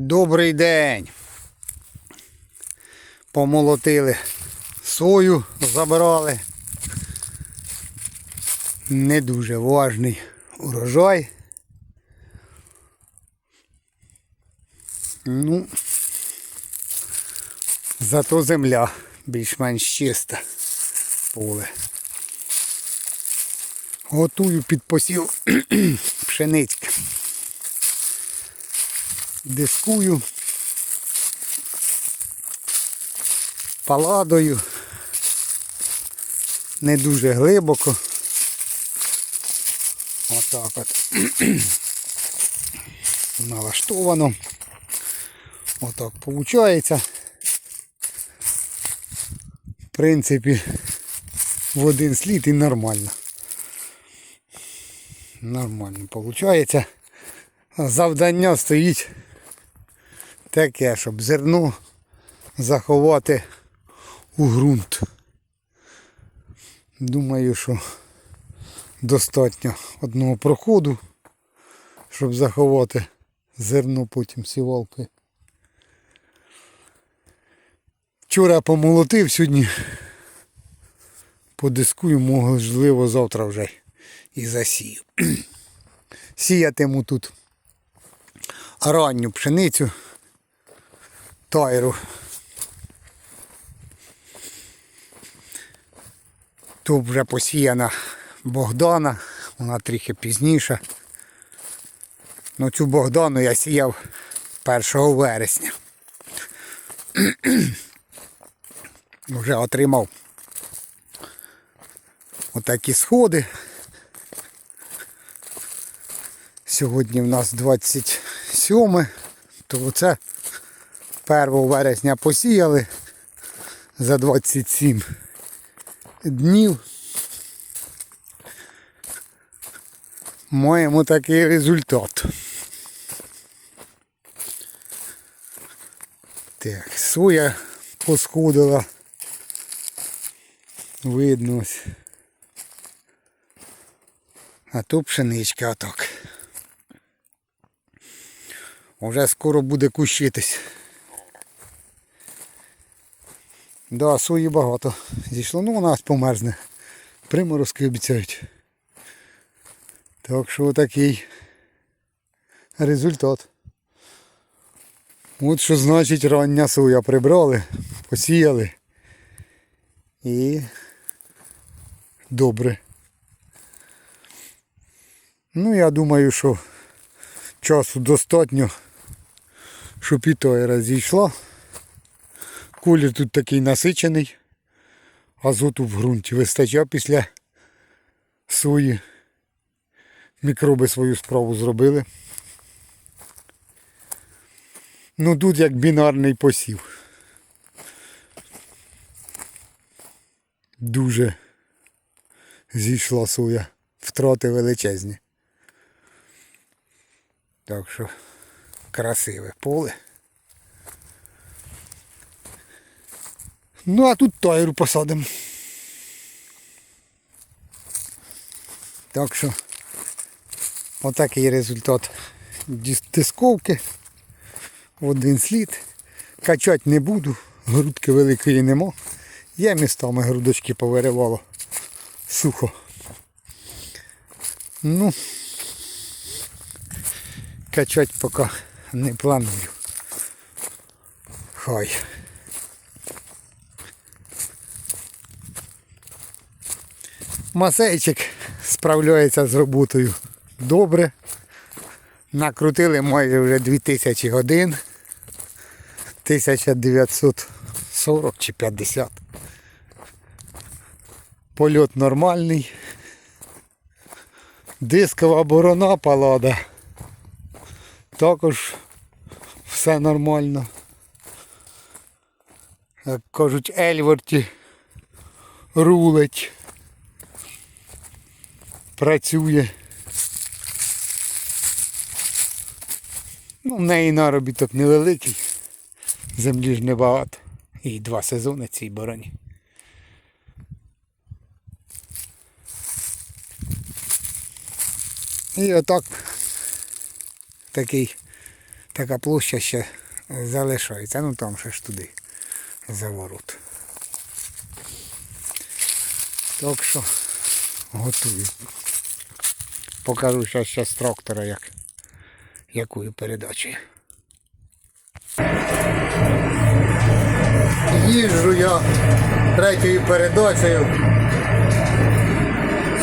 Добрий день. Помолотили сою, забирали. Не дуже важний урожай. Ну, зато земля більш-менш чиста поле. Готую під посів пшеницьки. Дискую. Паладою. Не дуже глибоко. Отак от. Налаштовано. Отак виходить. В принципі, в один слід і нормально. Нормально виходить. Завдання стоїть таке, щоб зерно заховати у ґрунт. Думаю, що достатньо одного проходу, щоб заховати зерно потім сівалки. Вчора помолотив, сьогодні подискую, можливо, завтра вже і засію. Сіятиму тут ранню пшеницю тайру. Тут вже посіяна Богдана, вона трохи пізніша. Ну цю Богдану я сіяв 1 вересня. Вже отримав отакі сходи. Сьогодні в нас 27, то це 1 вересня посіяли за 27 днів. Маємо такий результат. Так, соя посходила. Видно. А то пшеничка отак. Уже скоро буде кущитись. Да, сої багато. Зійшло, ну вона ось померзне. Приморозки обіцяють. Так що такий результат. От що значить рання соя прибрали, посіяли. І добре. Ну я думаю, що часу достатньо, щоб і той раз зійшла. Колір тут такий насичений. Азоту в ґрунті вистачає після сої. Мікроби свою справу зробили. Ну тут як бінарний посів. Дуже зійшла соя. Втрати величезні. Так що красиве поле. Ну а тут тайру посадимо. Так що отакий результат дис- дисковки. В один слід. Качати не буду, грудки великої нема. Я містами грудочки повиривало сухо. Ну, качати поки не планую. Хай. Масейчик справляється з роботою добре. Накрутили майже вже 2000 годин. 1940 чи 50. Польот нормальний. Дискова борона палада. Також все нормально. Як кажуть, Ельворті рулить. Працює. Ну, в неї наробіток невеликий. Землі ж небагато. І два сезони цій бороні. І отак такий така площа ще залишається. Ну там ще ж туди заворот. Так що готую. Покажу зараз ще з трактора, як, якою передачею. Їжджу я третьою передачею.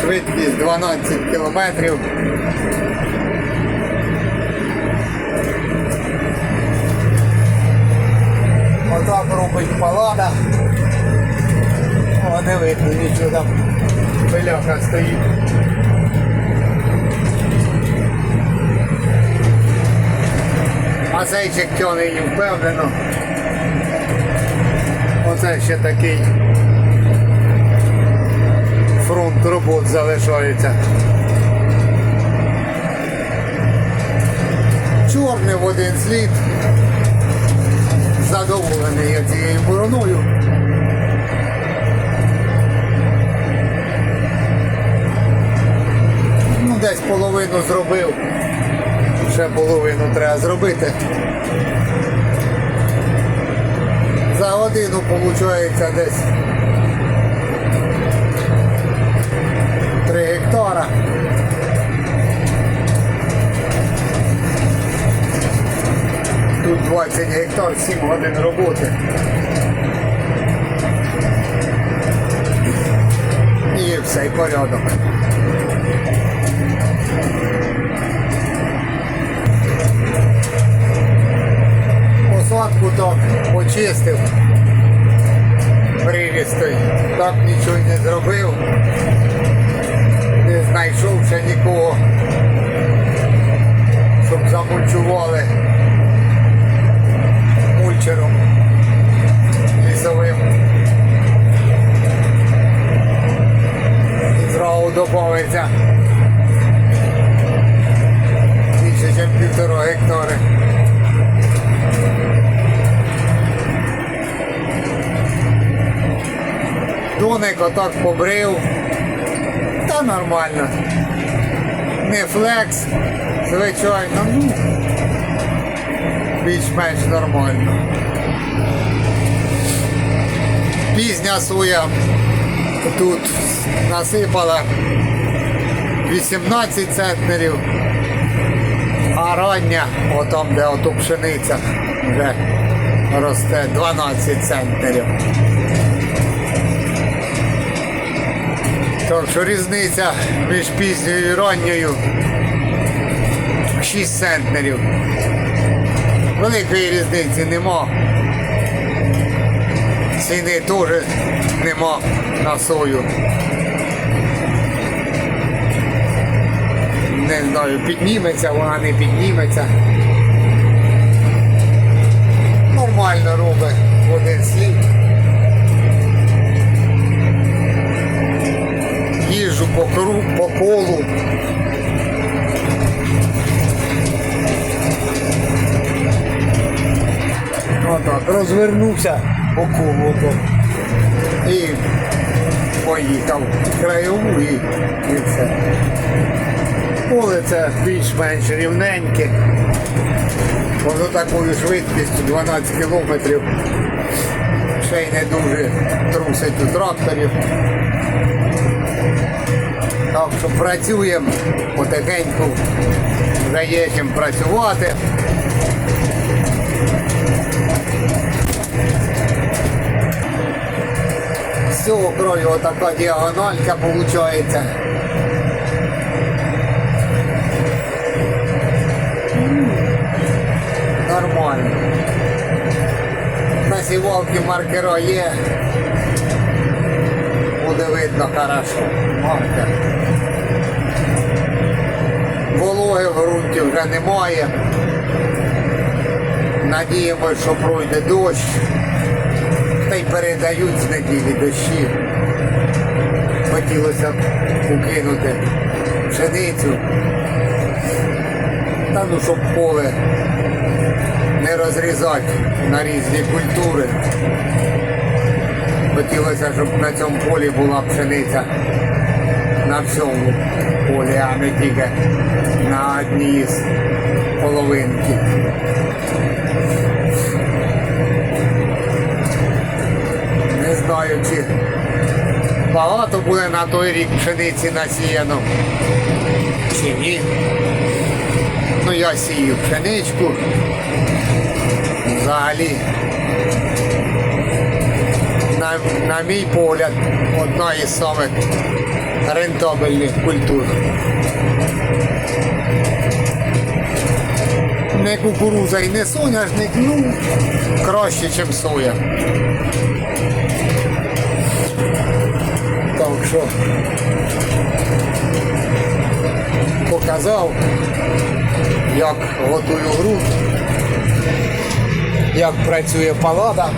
Швидкість 12 кілометрів. Отак робить палада. О, не видно нічого там. Пиляка стоїть. А цей чектьоний впевнено. Оце ще такий фронт робот залишається. Чорний в один слід. Задоволений я цією бороною. Ну, десь половину зробив. Ще половину треба зробити. За годину виходить десь 3 гектара. Тут 20 гектар, 7 годин роботи. І все, і порядок. Так почистив. Привіз той. Так нічого не зробив. Не знайшов ще нікого, щоб замульчували мульчером лісовим. І зразу додається Отак побрив. Та нормально. Не флекс, звичайно, ну більш-менш нормально. Пізня соя тут насипала 18 центнерів, а рання, отам, де ото пшениця, вже росте 12 центнерів. Так що різниця між пізньою і ранньою 6 центнерів. Великої різниці нема. Ціни теж нема на сою. Не знаю, підніметься, вона не підніметься. Нормально робить один слід. По кру, по колу. Отак, розвернувся по колу і поїхав краєву і, і все. Поле це більш-менш рівненьке. Воно такою швидкістю 12 кілометрів. Ще й не дуже трусить у тракторів. Так що працюємо потихеньку, чим працювати. З цього отака діагональка виходить. Нормально. На сівалки маркера є. Буде видно хорошо. Маркер. Вологи в ґрунті вже немає. Надіємося, що пройде дощ. Та й передають з неділі дощі. Хотілося б укинути пшеницю. Та ну, щоб поле не розрізати на різні культури. Хотілося, щоб на цьому полі була пшениця на всьому полі, а не тільки на одній з половинки. Не знаю, чи багато буде на той рік пшениці насіяно, чи ні. Ну я сію пшеничку. Взагалі. На, на мій погляд, одна із самих рентабельних культур. Не кукуруза і не соняшник, ну краще, ніж соя. Так що показав, як готую ґрунт, як працює палада.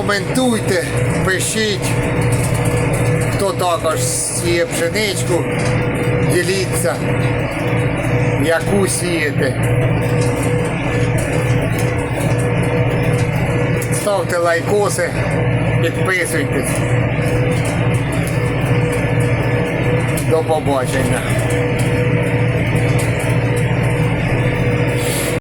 Коментуйте, пишіть, хто також сіє пшеничку, діліться, яку сієте. Ставте лайкоси, підписуйтесь. До побачення.